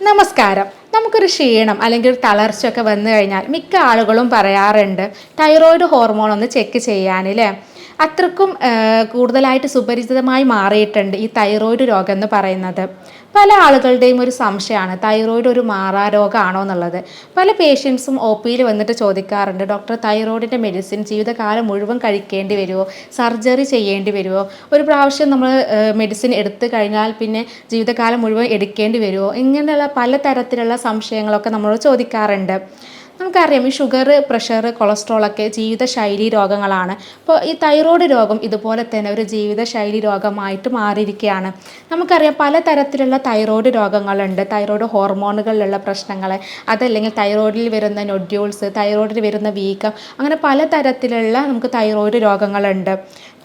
നമസ്കാരം. നമുക്കൊരു ക്ഷീണം അല്ലെങ്കിൽ ഒരു തളർച്ചയൊക്കെ വന്നു കഴിഞ്ഞാൽ മിക്ക ആളുകളും പറയാറുണ്ട് തൈറോയിഡ് ഹോർമോൺ ഒന്ന് ചെക്ക് ചെയ്യാനില്ലേ അത്രക്കും കൂടുതലായിട്ട് സുപരിചിതമായി മാറിയിട്ടുണ്ട് ഈ തൈറോയിഡ് രോഗം എന്ന് പറയുന്നത്. പല ആളുകളുടെയും ഒരു സംശയമാണ്. തൈറോയിഡ് ഒരു മാറാരോഗമാണോ എന്നുള്ളത്. പല പേഷ്യൻസും ഒ പിയിൽ വന്നിട്ട് ചോദിക്കാറുണ്ട്. ഡോക്ടർ തൈറോയിഡിന്റെ മെഡിസിൻ ജീവിതകാലം മുഴുവൻ കഴിക്കേണ്ടി വരുമോ? സർജറി ചെയ്യേണ്ടി വരുമോ? ഒരു പ്രാവശ്യം നമ്മൾ മെഡിസിൻ എടുത്തു കഴിഞ്ഞാൽ പിന്നെ ജീവിതകാലം മുഴുവൻ എടുക്കേണ്ടി വരുമോ? ഇങ്ങനെയുള്ള പലതരത്തിലുള്ള സംശയങ്ങളൊക്കെ നമ്മൾ ചോദിക്കാറുണ്ട്. നമുക്കറിയാം ഈ ഷുഗർ പ്രഷർ കൊളസ്ട്രോൾ ഒക്കെ ജീവിതശൈലി രോഗങ്ങളാണ്. അപ്പോൾ ഈ തൈറോയ്ഡ് രോഗം ഇതുപോലെ തന്നെ ഒരു ജീവിതശൈലി രോഗമായിട്ട് മാറിയിരിക്കുകയാണ്. നമുക്കറിയാം പലതരത്തിലുള്ള തൈറോയ്ഡ് രോഗങ്ങളുണ്ട്. തൈറോയ്ഡ് ഹോർമോണുകളിലുള്ള പ്രശ്നങ്ങൾ അതല്ലെങ്കിൽ തൈറോയ്ഡിൽ വരുന്ന നൊഡ്യൂൾസ് തൈറോയ്ഡിൽ വരുന്ന വീക്കം അങ്ങനെ പലതരത്തിലുള്ള നമുക്ക് തൈറോയ്ഡ് രോഗങ്ങളുണ്ട്.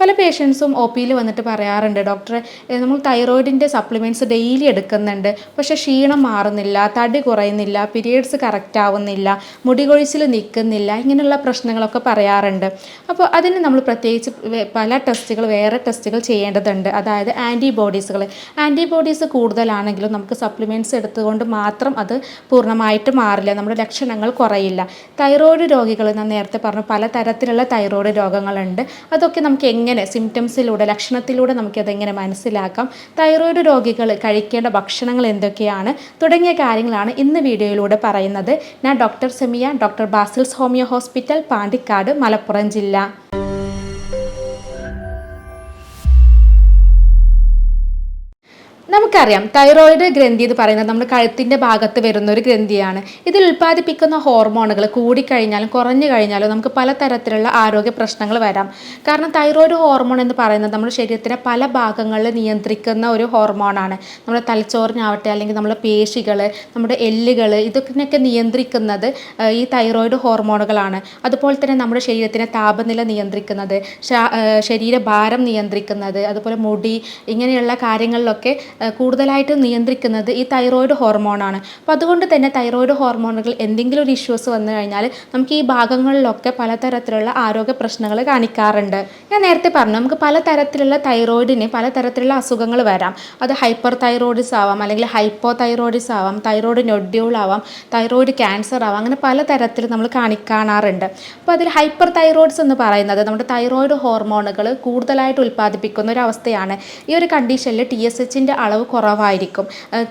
പല പേഷ്യൻസും ഒ പിയിൽ വന്നിട്ട് പറയാറുണ്ട് ഡോക്ടറെ നമ്മൾ തൈറോയിഡിന്റെ സപ്ലിമെന്റ്സ് ഡെയിലി എടുക്കുന്നുണ്ട്. പക്ഷേ ക്ഷീണം മാറുന്നില്ല തടി കുറയുന്നില്ല പീരിയഡ്സ് കറക്റ്റ് ആവുന്നില്ല മുടി കൊഴിച്ചിൽ നിൽക്കുന്നില്ല ഇങ്ങനെയുള്ള പ്രശ്നങ്ങളൊക്കെ പറയാറുണ്ട്. അപ്പോൾ അതിന് നമ്മൾ പ്രത്യേകിച്ച് പല ടെസ്റ്റുകൾ വേറെ ടെസ്റ്റുകൾ ചെയ്യേണ്ടതുണ്ട്. അതായത് ആന്റിബോഡീസുകൾ. ആന്റിബോഡീസ് കൂടുതലാണെങ്കിലും നമുക്ക് സപ്ലിമെന്റ്സ് എടുത്തുകൊണ്ട് മാത്രം അത് പൂർണമായിട്ട് മാറില്ല. നമ്മുടെ ലക്ഷണങ്ങൾ കുറയില്ല. തൈറോയ്ഡ് രോഗികൾ ഞാൻ നേരത്തെ പറഞ്ഞു പലതരത്തിലുള്ള തൈറോയ്ഡ് രോഗങ്ങളുണ്ട്. അതൊക്കെ നമുക്ക് എങ്ങനെ സിംറ്റംസിലൂടെ ലക്ഷണത്തിലൂടെ നമുക്കതെങ്ങനെ മനസ്സിലാക്കാം? തൈറോയ്ഡ് രോഗികൾ കഴിക്കേണ്ട ഭക്ഷണങ്ങൾ എന്തൊക്കെയാണ്? തുടങ്ങിയ കാര്യങ്ങളാണ് ഇന്ന് വീഡിയോയിലൂടെ പറയുന്നത്. ഞാൻ doctor Semiya doctor Basil's homeo hospital Pandikkad Malappuram ജില്ല. നമുക്കറിയാം തൈറോയിഡ് ഗ്രന്ഥി എന്ന് പറയുന്നത് നമ്മുടെ കഴുത്തിന്റെ ഭാഗത്ത് വരുന്ന ഒരു ഗ്രന്ഥിയാണ്. ഇതിൽ ഉൽപ്പാദിപ്പിക്കുന്ന ഹോർമോണുകൾ കൂടിക്കഴിഞ്ഞാലും കുറഞ്ഞു കഴിഞ്ഞാലും നമുക്ക് പലതരത്തിലുള്ള ആരോഗ്യ പ്രശ്നങ്ങൾ വരാം. കാരണം തൈറോയിഡ് ഹോർമോൺ എന്ന് പറയുന്നത് നമ്മുടെ ശരീരത്തിന്റെ പല ഭാഗങ്ങളിൽ നിയന്ത്രിക്കുന്ന ഒരു ഹോർമോണാണ് നമ്മുടെ തലച്ചോറിനാവട്ടെ അല്ലെങ്കിൽ നമ്മുടെ പേശികൾ നമ്മുടെ എല്ലുകൾ ഇതൊക്കെ നിയന്ത്രിക്കുന്നത് ഈ തൈറോയിഡ് ഹോർമോണുകളാണ് അതുപോലെ തന്നെ നമ്മുടെ ശരീരത്തിന്റെ താപനില നിയന്ത്രിക്കുന്നത് ശരീരഭാരം നിയന്ത്രിക്കുന്നത് അതുപോലെ മുടി ഇങ്ങനെയുള്ള കാര്യങ്ങളിലൊക്കെ കൂടുതലായിട്ട് നിയന്ത്രിക്കുന്നത് ഈ തൈറോയിഡ് ഹോർമോണാണ് അപ്പോൾ അതുകൊണ്ട് തന്നെ തൈറോയിഡ് ഹോർമോണുകൾ എന്തെങ്കിലും ഒരു ഇഷ്യൂസ് വന്നു കഴിഞ്ഞാൽ നമുക്ക് ഈ ഭാഗങ്ങളിലൊക്കെ പലതരത്തിലുള്ള ആരോഗ്യ പ്രശ്നങ്ങൾ കാണിക്കാറുണ്ട്. ഞാൻ നേരത്തെ പറഞ്ഞു നമുക്ക് പലതരത്തിലുള്ള തൈറോയിഡിന് പലതരത്തിലുള്ള അസുഖങ്ങൾ വരാം. അത് ഹൈപ്പർ തൈറോയിഡിസ് ആവാം അല്ലെങ്കിൽ ഹൈപ്പോ തൈറോയിഡിസ് ആവാം തൈറോയിഡ് നൊഡ്യൂൾ ആവാം തൈറോയിഡ് ക്യാൻസർ ആവാം അങ്ങനെ പലതരത്തിൽ നമ്മൾ കാണി കാണാറുണ്ട് അപ്പോൾ അതിൽ ഹൈപ്പർ തൈറോയിഡ്സ് എന്ന് പറയുന്നത് നമ്മുടെ തൈറോയിഡ് ഹോർമോണുകൾ കൂടുതലായിട്ട് ഉൽപ്പാദിപ്പിക്കുന്ന ഒരു അവസ്ഥയാണ്. ഈ ഒരു കണ്ടീഷനിൽ ടി എസ് എച്ചിന്റെ അളവ് കുറവായിരിക്കും.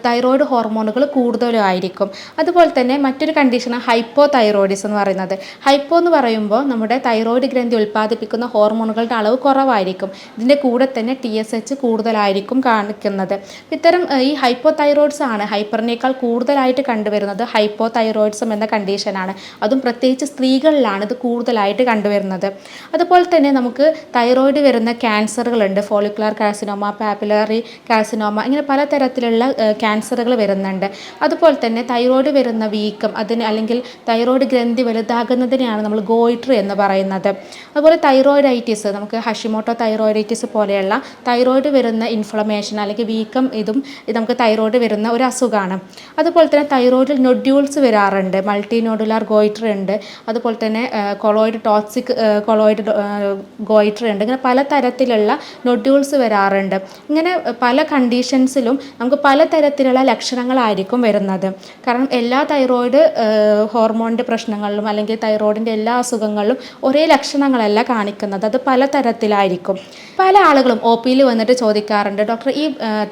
തൈറോയ്ഡ് ഹോർമോണുകൾ കൂടുതലായിരിക്കും. അതുപോലെ തന്നെ മറ്റൊരു കണ്ടീഷനാണ് ഹൈപ്പോ തൈറോയിഡിസ് എന്ന് പറയുന്നത്. ഹൈപ്പോ എന്ന് പറയുമ്പോൾ നമ്മുടെ തൈറോയ്ഡ് ഗ്രന്ഥി ഉൽപ്പാദിപ്പിക്കുന്ന ഹോർമോണുകളുടെ അളവ് കുറവായിരിക്കും. ഇതിന്റെ കൂടെ തന്നെ ടി എസ് എച്ച് കൂടുതലായിരിക്കും കാണിക്കുന്നത്. ഇത്തരം ഈ ഹൈപ്പോ തൈറോയിഡ്സ് ആണ് ഹൈപ്പറിനേക്കാൾ കൂടുതലായിട്ട് കണ്ടുവരുന്നത് ഹൈപ്പോ തൈറോയിഡ്സം എന്ന കണ്ടീഷനാണ് അതും പ്രത്യേകിച്ച് സ്ത്രീകളിലാണ് ഇത് കൂടുതലായിട്ട് കണ്ടുവരുന്നത്. അതുപോലെ തന്നെ നമുക്ക് തൈറോയിഡ് വരുന്ന ക്യാൻസറുകളുണ്ട് ഫോളിക്കുലർ കാർസിനോമ പാപ്പുലറി കാർസിനോമ ഇങ്ങനെ പലതരത്തിലുള്ള ക്യാൻസറുകൾ വരുന്നുണ്ട്. അതുപോലെ തന്നെ തൈറോയിഡ് വരുന്ന വീക്കം അതിന് അല്ലെങ്കിൽ തൈറോയിഡ് ഗ്രന്ഥി വലുതാകുന്നതിനെയാണ് നമ്മൾ ഗോയിട്രി എന്ന് പറയുന്നത്. അതുപോലെ തൈറോയിഡൈറ്റിസ് നമുക്ക് ഹഷിമോട്ടോ തൈറോയിഡൈറ്റിസ് പോലെയുള്ള തൈറോയിഡ് വരുന്ന ഇൻഫ്ലമേഷൻ അല്ലെങ്കിൽ വീക്കം ഇതും നമുക്ക് തൈറോയിഡ് വരുന്ന ഒരു അസുഖമാണ് അതുപോലെ തന്നെ തൈറോയിഡിൽ നൊഡ്യൂൾസ് വരാറുണ്ട്. മൾട്ടി നോഡുലാർ ഗോയിട്രി ഉണ്ട്. അതുപോലെ തന്നെ കൊളോയിഡ് ടോക്സിക് കൊളോയിഡ് ഗോയിട്രി ഉണ്ട്. ഇങ്ങനെ പലതരത്തിലുള്ള നൊഡ്യൂൾസ് വരാറുണ്ട്. ഇങ്ങനെ പല കണ്ടീഷൻസിലും നമുക്ക് പലതരത്തിലുള്ള ലക്ഷണങ്ങളായിരിക്കും വരുന്നത്. കാരണം എല്ലാ തൈറോയിഡ് ഹോർമോണിന്റെ പ്രശ്നങ്ങളിലും അല്ലെങ്കിൽ തൈറോയിഡിന്റെ എല്ലാ അസുഖങ്ങളിലും ഒരേ ലക്ഷണങ്ങളല്ല കാണിക്കുന്നത്. അത് പലതരത്തിലായിരിക്കും. പല ആളുകളും ഒ പിയിൽ വന്നിട്ട് ചോദിക്കാറുണ്ട് ഡോക്ടർ ഈ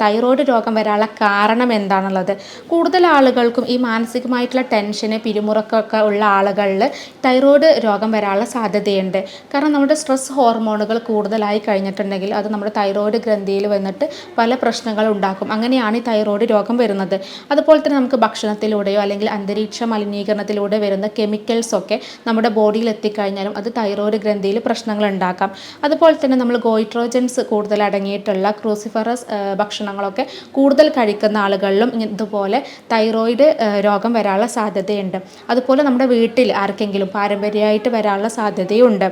തൈറോയിഡ് രോഗം വരാനുള്ള കാരണം എന്താണുള്ളത്? കൂടുതൽ ആളുകൾക്കും ഈ മാനസികമായിട്ടുള്ള ടെൻഷന് പിരിമുറക്കമൊക്കെ ഉള്ള ആളുകളിൽ തൈറോയിഡ് രോഗം വരാനുള്ള സാധ്യതയുണ്ട്. കാരണം നമ്മുടെ സ്ട്രെസ് ഹോർമോണുകൾ കൂടുതലായി കഴിഞ്ഞിട്ടുണ്ടെങ്കിൽ അത് നമ്മുടെ തൈറോയിഡ് ഗ്രന്ഥിയിൽ വന്നിട്ട് പല പ്രശ്നങ്ങൾ ഉണ്ടാക്കും. അങ്ങനെയാണ് ഈ തൈറോയ്ഡ് രോഗം വരുന്നത്. അതുപോലെ തന്നെ നമുക്ക് ഭക്ഷണത്തിലൂടെയോ അല്ലെങ്കിൽ അന്തരീക്ഷ മലിനീകരണത്തിലൂടെ വരുന്ന കെമിക്കൽസ് ഒക്കെ നമ്മുടെ ബോഡിയിൽ എത്തിക്കഴിഞ്ഞാലും അത് തൈറോയ്ഡ് ഗ്രന്ഥിയിൽ പ്രശ്നങ്ങൾ ഉണ്ടാക്കാം. അതുപോലെ തന്നെ നമ്മൾ ഗോയിട്രോജൻസ് കൂടുതൽ അടങ്ങിയിട്ടുള്ള ക്രൂസിഫറസ് ഭക്ഷണങ്ങളൊക്കെ കൂടുതൽ കഴിക്കുന്ന ആളുകളിലും ഇതുപോലെ തൈറോയിഡ് രോഗം വരാനുള്ള സാധ്യതയുണ്ട്. അതുപോലെ നമ്മുടെ വീട്ടിൽ ആർക്കെങ്കിലും പാരമ്പര്യമായിട്ട് വരാനുള്ള സാധ്യതയുണ്ട്.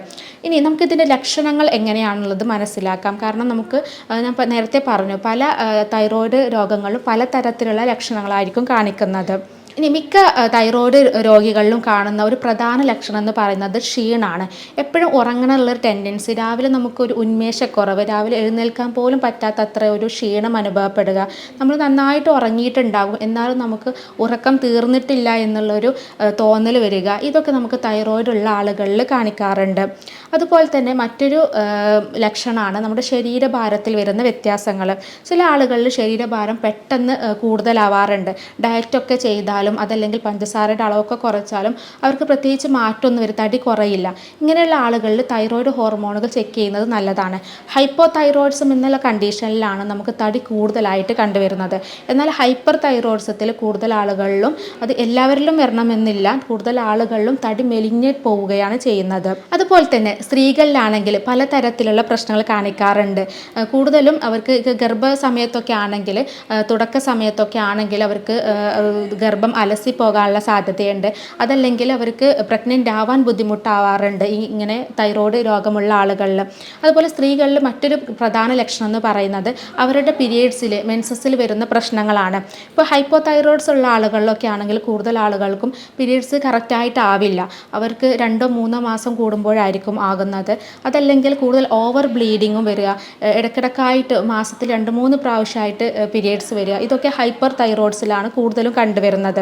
ഇനി നമുക്കിതിന്റെ ലക്ഷണങ്ങൾ എങ്ങനെയാണുള്ളത് മനസ്സിലാക്കാം. കാരണം നമുക്ക് ഞാൻ നേരത്തെ പറഞ്ഞു പല ആ, തൈറോയിഡ് രോഗങ്ങളും പലതരത്തിലുള്ള ലക്ഷണങ്ങളായിരിക്കും കാണിക്കുന്നത്. ഇനി മിക്ക തൈറോയ്ഡ് രോഗികളിലും കാണുന്ന ഒരു പ്രധാന ലക്ഷണം എന്ന് പറയുന്നത് ക്ഷീണമാണ് എപ്പോഴും ഉറങ്ങണമുള്ളൊരു ടെൻഡൻസി രാവിലെ നമുക്കൊരു ഉന്മേഷക്കുറവ് രാവിലെ എഴുന്നേൽക്കാൻ പോലും പറ്റാത്തത്ര ഒരു ക്ഷീണം അനുഭവപ്പെടുക നമ്മൾ നന്നായിട്ട് ഉറങ്ങിയിട്ടുണ്ടാകും എന്നാലും നമുക്ക് ഉറക്കം തീർന്നിട്ടില്ല എന്നുള്ളൊരു തോന്നൽ വരിക ഇതൊക്കെ നമുക്ക് തൈറോയ്ഡ് ഉള്ള ആളുകളിൽ കാണിക്കാറുണ്ട്. അതുപോലെ തന്നെ മറ്റൊരു ലക്ഷണമാണ് നമ്മുടെ ശരീരഭാരത്തിൽ വരുന്ന വ്യത്യാസങ്ങൾ. ചില ആളുകളിൽ ശരീരഭാരം പെട്ടെന്ന് കൂടുതലാവാറുണ്ട്. ഡയറ്റൊക്കെ ചെയ്താലും അതല്ലെങ്കിൽ പഞ്ചസാരയുടെ അളവൊക്കെ കുറച്ചാലും അവർക്ക് പ്രത്യേകിച്ച് മാറ്റമൊന്നും വരും തടി കുറയില്ല. ഇങ്ങനെയുള്ള ആളുകളിൽ തൈറോയ്ഡ് ഹോർമോണുകൾ ചെക്ക് ചെയ്യുന്നത് നല്ലതാണ്. ഹൈപ്പോ തൈറോയിഡ്സം എന്നുള്ള കണ്ടീഷനിലാണ് നമുക്ക് തടി കൂടുതലായിട്ട് കണ്ടുവരുന്നത്. എന്നാൽ ഹൈപ്പർ തൈറോയിഡ്സത്തിൽ കൂടുതൽ ആളുകളിലും അത് എല്ലാവരിലും വരണമെന്നില്ല. കൂടുതൽ ആളുകളിലും തടി മെലിഞ്ഞ് പോവുകയാണ് ചെയ്യുന്നത്. അതുപോലെ തന്നെ സ്ത്രീകളിലാണെങ്കിൽ പലതരത്തിലുള്ള പ്രശ്നങ്ങൾ കാണിക്കാറുണ്ട്. കൂടുതലും അവർക്ക് ഗർഭ സമയത്തൊക്കെ ആണെങ്കിൽ തുടക്ക സമയത്തൊക്കെ ആണെങ്കിൽ അവർക്ക് ഗർഭം അലസി പോകാനുള്ള സാധ്യതയുണ്ട്. അതല്ലെങ്കിൽ അവർക്ക് പ്രഗ്നന്റ് ആവാൻ ബുദ്ധിമുട്ടാവാറുണ്ട് ഇങ്ങനെ തൈറോയ്ഡ് രോഗമുള്ള ആളുകളിൽ. അതുപോലെ സ്ത്രീകളിൽ മറ്റൊരു പ്രധാന ലക്ഷണം എന്ന് പറയുന്നത് അവരുടെ പീരിയഡ്സിൽ മെൻസസിൽ വരുന്ന പ്രശ്നങ്ങളാണ്. ഇപ്പോൾ ഹൈപ്പോ തൈറോയിഡ്സ് ഉള്ള ആളുകളിലൊക്കെ ആണെങ്കിൽ കൂടുതൽ ആളുകൾക്കും പീരിയഡ്സ് കറക്റ്റായിട്ട് ആവില്ല അവർക്ക് രണ്ടോ മൂന്നോ മാസം കൂടുമ്പോഴായിരിക്കും ആകുന്നത്. അതല്ലെങ്കിൽ കൂടുതൽ ഓവർ ബ്ലീഡിങ്ങും വരിക ഇടക്കിടക്കായിട്ട് മാസത്തിൽ രണ്ട് മൂന്ന് പ്രാവശ്യമായിട്ട് പീരിയഡ്സ് വരിക ഇതൊക്കെ ഹൈപ്പർ തൈറോയിഡ്സിലാണ് കൂടുതലും കണ്ടുവരുന്നത്.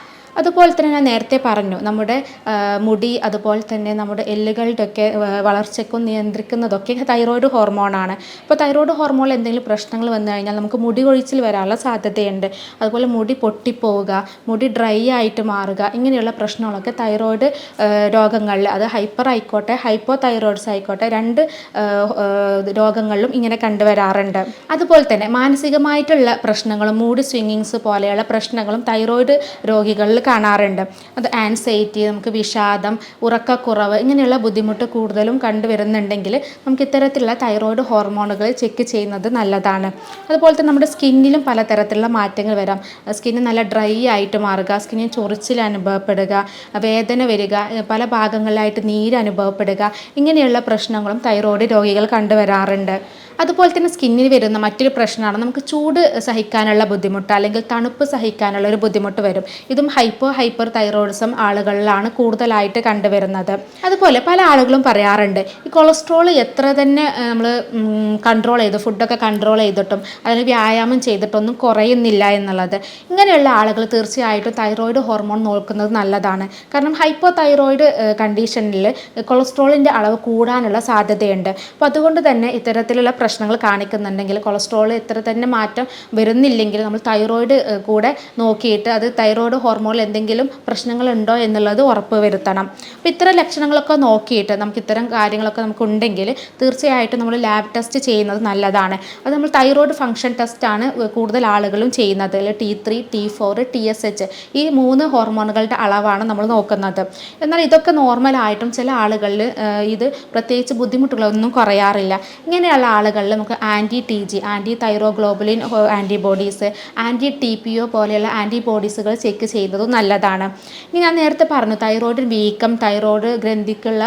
അതുപോലെ തന്നെ ഞാൻ നേരത്തെ പറഞ്ഞു നമ്മുടെ മുടി അതുപോലെ തന്നെ നമ്മുടെ എല്ലുകളുടെയൊക്കെ വളർച്ചയ്ക്കും നിയന്ത്രിക്കുന്നതൊക്കെ തൈറോയ്ഡ് ഹോർമോണാണ്. അപ്പോൾ തൈറോയ്ഡ് ഹോർമോണിൽ എന്തെങ്കിലും പ്രശ്നങ്ങൾ വന്നു കഴിഞ്ഞാൽ നമുക്ക് മുടി കൊഴിച്ചിൽ വരാനുള്ള സാധ്യതയുണ്ട്. അതുപോലെ മുടി പൊട്ടിപ്പോവുക മുടി ഡ്രൈ ആയിട്ട് മാറുക ഇങ്ങനെയുള്ള പ്രശ്നങ്ങളൊക്കെ തൈറോയ്ഡ് രോഗങ്ങളിൽ അത് ഹൈപ്പർ ആയിക്കോട്ടെ ഹൈപ്പോ തൈറോയിഡ്സ് ആയിക്കോട്ടെ രണ്ട് രോഗങ്ങളിലും ഇങ്ങനെ കണ്ടുവരാറുണ്ട്. അതുപോലെ തന്നെ മാനസികമായിട്ടുള്ള പ്രശ്നങ്ങളും മൂഡ് സ്വിങ്ങിങ്സ് പോലെയുള്ള പ്രശ്നങ്ങളും തൈറോയ്ഡ് രോഗികളിൽ കാണാറുണ്ട്. അത് ആൻസൈറ്റി നമുക്ക് വിഷാദം ഉറക്കക്കുറവ് ഇങ്ങനെയുള്ള ബുദ്ധിമുട്ട് കൂടുതലും കണ്ടുവരുന്നുണ്ടെങ്കിൽ നമുക്ക് ഇത്തരത്തിലുള്ള തൈറോയ്ഡ് ഹോർമോണുകൾ ചെക്ക് ചെയ്യുന്നത് നല്ലതാണ്. അതുപോലെ തന്നെ നമ്മുടെ സ്കിന്നിലും പലതരത്തിലുള്ള മാറ്റങ്ങൾ വരാം. സ്കിന്ന് നല്ല ഡ്രൈ ആയിട്ട് മാറുക സ്കിന്നിൽ ചൊറിച്ചിൽ അനുഭവപ്പെടുക വേദന വരിക പല ഭാഗങ്ങളിലായിട്ട് നീര് അനുഭവപ്പെടുക ഇങ്ങനെയുള്ള പ്രശ്നങ്ങളും തൈറോയ്ഡ് രോഗികൾ കണ്ടുവരാറുണ്ട്. അതുപോലെ തന്നെ സ്കിന്നിന് വരുന്ന മറ്റൊരു പ്രശ്നമാണ്. നമുക്ക് ചൂട് സഹിക്കാനുള്ള ബുദ്ധിമുട്ട് അല്ലെങ്കിൽ തണുപ്പ് സഹിക്കാനുള്ള ഒരു ബുദ്ധിമുട്ട് വരും. ഇതും ഹൈപ്പോ ഹൈപ്പർ തൈറോയിഡിസം ആളുകളിലാണ് കൂടുതലായിട്ട് കണ്ടുവരുന്നത്. അതുപോലെ പല ആളുകളും പറയാറുണ്ട് ഈ കൊളസ്ട്രോൾ എത്ര തന്നെ നമ്മൾ കൺട്രോൾ ചെയ്ത് ഫുഡൊക്കെ കൺട്രോൾ ചെയ്തിട്ടും അതിന് വ്യായാമം ചെയ്തിട്ടൊന്നും കുറയുന്നില്ല എന്നുള്ളത്. ഇങ്ങനെയുള്ള ആളുകൾ തീർച്ചയായിട്ടും തൈറോയിഡ് ഹോർമോൺ നോക്കുന്നത് നല്ലതാണ്. കാരണം ഹൈപ്പോ തൈറോയിഡ് കണ്ടീഷനിൽ കൊളസ്ട്രോളിന്റെ അളവ് കൂടാനുള്ള സാധ്യതയുണ്ട്. അപ്പോൾ അതുകൊണ്ട് തന്നെ ഇത്തരത്തിലുള്ള പ്രശ്നങ്ങൾ കാണിക്കുന്നുണ്ടെങ്കിൽ കൊളസ്ട്രോൾ എത്ര തന്നെ മാറ്റം വരുന്നില്ലെങ്കിൽ നമ്മൾ തൈറോയിഡ് കൂടെ നോക്കിയിട്ട് അത് തൈറോയിഡ് ഹോർമോണിൽ എന്തെങ്കിലും പ്രശ്നങ്ങളുണ്ടോ എന്നുള്ളത് ഉറപ്പ് വരുത്തണം. അപ്പോൾ ഇത്തരം ലക്ഷണങ്ങളൊക്കെ നോക്കിയിട്ട് നമുക്ക് ഇത്തരം കാര്യങ്ങളൊക്കെ നമുക്ക് ഉണ്ടെങ്കിൽ തീർച്ചയായിട്ടും നമ്മൾ ലാബ് ടെസ്റ്റ് ചെയ്യുന്നത് നല്ലതാണ്. അത് നമ്മൾ തൈറോയിഡ് ഫംഗ്ഷൻ ടെസ്റ്റാണ് കൂടുതൽ ആളുകളും ചെയ്യുന്നത്. അല്ലെങ്കിൽ T three T four T S H ഈ മൂന്ന് ഹോർമോണുകളുടെ അളവാണ് നമ്മൾ നോക്കുന്നത്. എന്നാൽ ഇതൊക്കെ നോർമലായിട്ടും ചില ആളുകളിൽ ഇത് പ്രത്യേകിച്ച് ബുദ്ധിമുട്ടുകളൊന്നും കുറയാറില്ല. ഇങ്ങനെയുള്ള ആളുകളിൽ നമുക്ക് anti T G anti thyroglobulin antibodies anti T P O പോലെയുള്ള ആന്റിബോഡീസുകൾ ചെക്ക് ചെയ്യുന്നത് നല്ലതാണ്. ഇനി ഞാൻ നേരത്തെ പറഞ്ഞു തൈറോയിഡ് വീക്കം തൈറോയിഡ് ഗ്രന്ഥിക്കുള്ള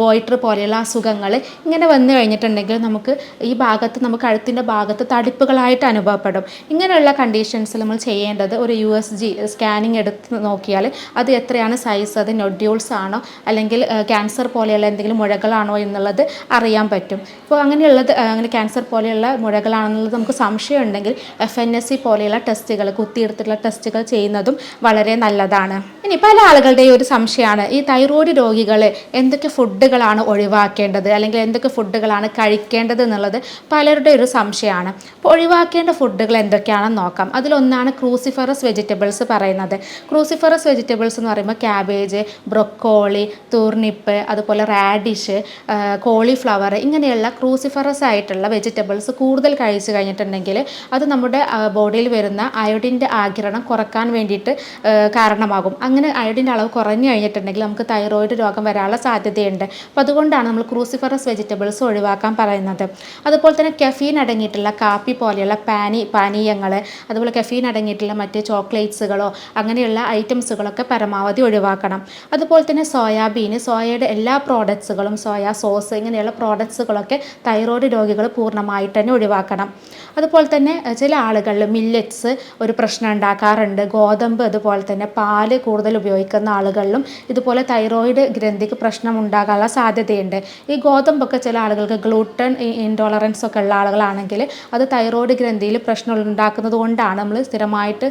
ഗോയിറ്റർ പോലെയുള്ള അസുഖങ്ങൾ ഇങ്ങനെ വന്നു കഴിഞ്ഞിട്ടുണ്ടെങ്കിൽ നമുക്ക് ഈ ഭാഗത്ത് നമുക്ക് കഴുത്തിന്റെ ഭാഗത്ത് തടിപ്പുകളായിട്ട് അനുഭവപ്പെടും. ഇങ്ങനെയുള്ള കണ്ടീഷൻസിൽ നമ്മൾ ചെയ്യേണ്ടത് ഒരു യു എസ് ജി സ്കാനിങ് എടുത്ത് നോക്കിയാൽ അത് എത്രയാണ് സൈസ് അത് നൊഡ്യൂൾസ് ആണോ അല്ലെങ്കിൽ ക്യാൻസർ പോലെയുള്ള എന്തെങ്കിലും മുഴകളാണോ എന്നുള്ളത് അറിയാൻ പറ്റും. ഇപ്പോൾ അങ്ങനെയുള്ളത് അങ്ങനെ ക്യാൻസർ പോലെയുള്ള മുഴകളാണെന്നുള്ളത് നമുക്ക് സംശയം ഉണ്ടെങ്കിൽ എഫ് എൻ എസ് സി പോലെയുള്ള ടെസ്റ്റുകൾ കുത്തിയെടുത്തിട്ടുള്ള ടെസ്റ്റുകൾ ചെയ്യുന്നതും വളരെ നല്ലതാണ്. ഇനി പല ആളുകളുടെയും ഒരു സംശയമാണ് ഈ തൈറോയ്ഡ് രോഗികൾ എന്തൊക്കെ ഫുഡുകളാണ് ഒഴിവാക്കേണ്ടത് അല്ലെങ്കിൽ എന്തൊക്കെ ഫുഡുകളാണ് കഴിക്കേണ്ടത് എന്നുള്ളത് പലരുടെ ഒരു സംശയമാണ്. അപ്പോൾ ഒഴിവാക്കേണ്ട ഫുഡുകൾ എന്തൊക്കെയാണെന്ന് നോക്കാം. അതിലൊന്നാണ് ക്രൂസിഫറസ് വെജിറ്റബിൾസ് പറയുന്നത്. ക്രൂസിഫറസ് വെജിറ്റബിൾസ് എന്ന് പറയുമ്പോൾ ക്യാബേജ് ബ്രൊക്കോളി തൂർണിപ്പ് അതുപോലെ റാഡിഷ് കോളിഫ്ലവർ ഇങ്ങനെയുള്ള ക്രൂസിഫറസ് ആയിട്ടുള്ള വെജിറ്റബിൾസ് കൂടുതൽ കഴിച്ചു കഴിഞ്ഞിട്ടുണ്ടെങ്കിൽ അത് നമ്മുടെ ബോഡിയിൽ വരുന്ന അയോഡിന്റെ ആഗിരണം കുറയ്ക്കാൻ വേണ്ടിയിട്ട് കാരണമാകും. അങ്ങനെ അയോഡിന്റെ അളവ് കുറഞ്ഞു കഴിഞ്ഞിട്ടുണ്ടെങ്കിൽ നമുക്ക് തൈറോയിഡ് രോഗം വരാനുള്ള സാധ്യതയുണ്ട്. അപ്പോൾ അതുകൊണ്ടാണ് നമ്മൾ ക്രൂസിഫറസ് വെജിറ്റബിൾസ് ഒഴിവാക്കാൻ പറയുന്നത്. അതുപോലെ തന്നെ കെഫീൻ അടങ്ങിയിട്ടുള്ള കാപ്പി പോലെയുള്ള പാനി പാനീയങ്ങൾ അതുപോലെ കെഫീൻ അടങ്ങിയിട്ടുള്ള മറ്റ് ചോക്ലേറ്റ്സുകളോ അങ്ങനെയുള്ള ഐറ്റംസുകളൊക്കെ പരമാവധി ഒഴിവാക്കണം. അതുപോലെ തന്നെ സോയാബീൻ സോയയുടെ എല്ലാ പ്രോഡക്ട്സുകളും സോയാ സോസ് ഇങ്ങനെയുള്ള പ്രോഡക്ട്സുകളൊക്കെ തൈറോയ്ഡ് രോഗികൾ പൂർണമായിട്ട് തന്നെ ഒഴിവാക്കണം. അതുപോലെ തന്നെ ചില ആളുകളിൽ മില്ലറ്റ്സ് ഒരു പ്രശ്നം ഉണ്ടാക്കാറുണ്ട്. ഗോതമ്പ് അതുപോലെ തന്നെ പാൽ കൂടുതൽ ഉപയോഗിക്കുന്ന ആളുകളിലും ഇതുപോലെ തൈറോയിഡ് ഗ്രന്ഥിക്ക് പ്രശ്നം ഉണ്ടാകാനുള്ള സാധ്യതയുണ്ട്. ഈ ഗോതമ്പൊക്കെ ചില ആളുകൾക്ക് ഗ്ലൂട്ടൺ ഇൻടോളറൻസ് ഒക്കെ ഉള്ള ആളുകളാണെങ്കിൽ അത് തൈറോയിഡ് ഗ്രന്ഥിയിൽ പ്രശ്നം ഉണ്ടാക്കുന്നത് കൊണ്ടാണ് നമ്മൾ സ്ഥിരമായിട്ട്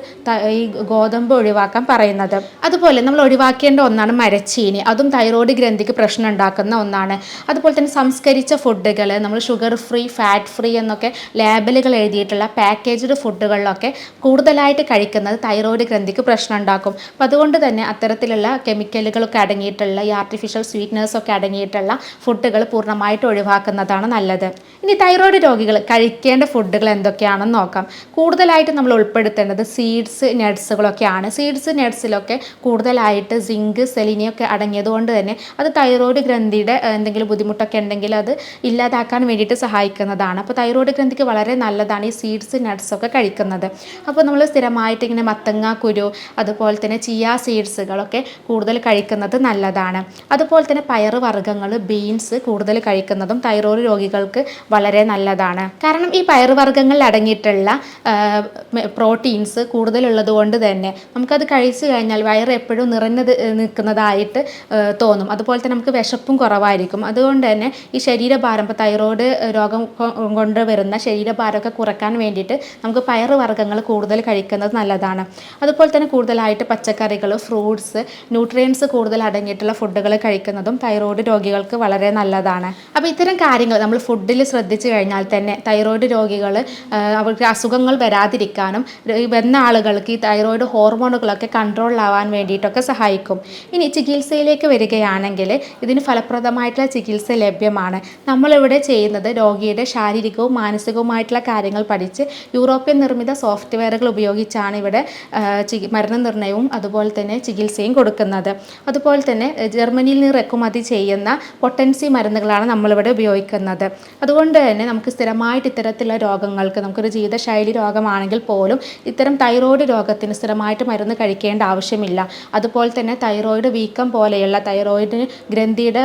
ഈ ഗോതമ്പ് ഒഴിവാക്കാൻ പറയുന്നത്. അതുപോലെ നമ്മൾ ഒഴിവാക്കേണ്ട ഒന്നാണ് മരച്ചീനി. അതും തൈറോയിഡ് ഗ്രന്ഥിക്ക് പ്രശ്നം ഉണ്ടാക്കുന്ന ഒന്നാണ്. അതുപോലെ തന്നെ സംസ്കരിച്ച ഫുഡുകൾ നമ്മൾ ഷുഗർ ഫ്രീ ഫാറ്റ് ഫ്രീ എന്നൊക്കെ ലേബലുകൾ എഴുതിയിട്ടുള്ള പാക്കേജ്ഡ് ഫുഡുകളിലൊക്കെ കൂടുതലായിട്ട് കഴിക്കുന്നത് തൈറോയിഡ് ഗ്രന്ഥിക്ക് പ്രശ്നം ഉണ്ടാക്കും അപ്പോൾ അതുകൊണ്ട് തന്നെ അത്തരത്തിലുള്ള കെമിക്കലുകളൊക്കെ അടങ്ങിയിട്ടുള്ള ഈ ആർട്ടിഫിഷ്യൽ സ്വീറ്റ്നേഴ്സ് ഒക്കെ അടങ്ങിയിട്ടുള്ള ഫുഡുകൾ പൂർണമായിട്ട് ഒഴിവാക്കുന്നതാണ് നല്ലത്. ഇനി തൈറോയിഡ് രോഗികൾ കഴിക്കേണ്ട ഫുഡുകൾ എന്തൊക്കെയാണെന്ന് നോക്കാം. കൂടുതലായിട്ട് നമ്മൾ ഉൾപ്പെടുത്തേണ്ടത് സീഡ്സ് നട്ട്സുകളൊക്കെയാണ് സീഡ്സ് നട്ട്സിലൊക്കെ കൂടുതലായിട്ട് സിങ്ക് സെലിനിയൊക്കെ അടങ്ങിയതുകൊണ്ട് തന്നെ അത് തൈറോയിഡ് ഗ്രന്ഥിയുടെ എന്തെങ്കിലും ബുദ്ധിമുട്ടൊക്കെ ഉണ്ടെങ്കിൽ അത് ഇല്ലാതാക്കാൻ വേണ്ടിയിട്ട് സഹായിക്കുന്നതാണ്. അപ്പോൾ തൈറോയ്ഡ് ഗ്രന്ഥിക്ക് വളരെ നല്ലതാണ് ഈ സീഡ്സ് നട്ട്സ് ഒക്കെ കഴിക്കുന്നത്. അപ്പോൾ നമ്മൾ സ്ഥിരമായിട്ട് ഇങ്ങനെ മത്തങ്ങ കുരു അതുപോലെ തന്നെ ചിയ സീഡ്സുകളൊക്കെ കൂടുതൽ കഴിക്കുന്നത് നല്ലതാണ്. അതുപോലെ തന്നെ പയറ് വർഗങ്ങൾ ബീൻസ് കൂടുതൽ കഴിക്കുന്നതും തൈറോയ്ഡ് രോഗികൾക്ക് വളരെ നല്ലതാണ്. കാരണം ഈ പയറ് വർഗങ്ങളിൽ അടങ്ങിയിട്ടുള്ള പ്രോട്ടീൻസ് കൂടുതലുള്ളത് കൊണ്ട് തന്നെ നമുക്കത് കഴിച്ചു കഴിഞ്ഞാൽ വയറ് എപ്പോഴും നിറഞ്ഞത് നിൽക്കുന്നതായിട്ട് തോന്നും. അതുപോലെ തന്നെ നമുക്ക് വിശപ്പും കുറവായിരിക്കും. അതുകൊണ്ട് തന്നെ ഈ ശരീരഭാരം ഇപ്പോൾ തൈറോയ്ഡ് രോഗം കൊണ്ടുവരുന്ന കൊണ്ട് വരുന്ന ശരീരഭാരമൊക്കെ കുറയ്ക്കാൻ വേണ്ടിയിട്ട് നമുക്ക് പയറുവർഗങ്ങൾ കൂടുതൽ കഴിക്കുന്നത് നല്ലതാണ്. അതുപോലെ തന്നെ കൂടുതലായിട്ട് പച്ചക്കറികൾ ഫ്രൂട്ട്സ് ന്യൂട്രിയൻസ് കൂടുതൽ അടങ്ങിയിട്ടുള്ള ഫുഡുകൾ കഴിക്കുന്നതും തൈറോയ്ഡ് രോഗികൾക്ക് വളരെ നല്ലതാണ്. അപ്പോൾ ഇത്തരം കാര്യങ്ങൾ നമ്മൾ ഫുഡിൽ ശ്രദ്ധിച്ചു കഴിഞ്ഞാൽ തന്നെ തൈറോയ്ഡ് രോഗികൾ അവർക്ക് അസുഖങ്ങൾ വരാതിരിക്കാനും വന്ന ആളുകൾക്ക് ഈ തൈറോയ്ഡ് ഹോർമോണുകളൊക്കെ കൺട്രോളിലാവാൻ വേണ്ടിയിട്ടൊക്കെ സഹായിക്കും. ഇനി ചികിത്സയിലേക്ക് വരികയാണെങ്കിൽ ഇതിന് ഫലപ്രദമായിട്ടുള്ള ചികിത്സ ലഭ്യമാണ്. നമ്മളിവിടെ ചെയ്യുന്നത് രോഗിയുടെ ശാരീരികവും മാനസികവുമായിട്ടുള്ള കാര്യങ്ങൾ പഠിച്ച് യൂറോപ്യൻ നിർമ്മിത സോഫ്റ്റ്വെയറുകൾ ഉപയോഗിച്ചാണ് ഇവിടെ മരണനിർണയവും നിർണയവും അതുപോലെ തന്നെ ചികിത്സയും കൊടുക്കുന്നത്. അതുപോലെ തന്നെ ജർമ്മനിയിൽ നിന്ന് ഇറക്കുമതി ചെയ്യുന്ന പൊട്ടൻസി മരുന്നുകളാണ് നമ്മളിവിടെ ഉപയോഗിക്കുന്നത്. അതുകൊണ്ട് തന്നെ നമുക്ക് സ്ഥിരമായിട്ട് ഇത്തരത്തിലുള്ള രോഗങ്ങൾക്ക് നമുക്കൊരു ജീവിതശൈലി രോഗമാണെങ്കിൽ പോലും ഇത്തരം തൈറോയ്ഡ് രോഗത്തിന് സ്ഥിരമായിട്ട് മരുന്ന് കഴിക്കേണ്ട ആവശ്യമില്ല. അതുപോലെ തന്നെ തൈറോയ്ഡ് വീക്കം പോലെയുള്ള തൈറോയിഡിന് ഗ്രന്ഥിയുടെ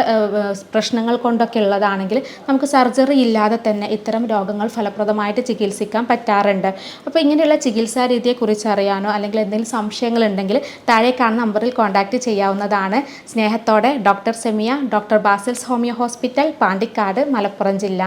പ്രശ്നങ്ങൾ കൊണ്ടൊക്കെ ഉള്ളതാണെങ്കിൽ നമുക്ക് സർജറി ഇല്ലാതെ തന്നെ ഇത്തരം രോഗങ്ങൾ ഫലപ്രദമായിട്ട് ചികിത്സിക്കാൻ പറ്റാറുണ്ട്. അപ്പോൾ ഇങ്ങനെയുള്ള ചികിത്സാ രീതിയെക്കുറിച്ച് അറിയാനോ അല്ലെങ്കിൽ എന്തെങ്കിലും സംശയങ്ങൾ ഉണ്ടെങ്കിൽ താഴെ കാണുന്ന നമ്പറിൽ കോൺടാക്റ്റ് ചെയ്യാവുന്നതാണ്. സ്നേഹത്തോടെ doctor Semiya doctor Basil's homeo hospital Pandikkad Malappuram ജില്ല.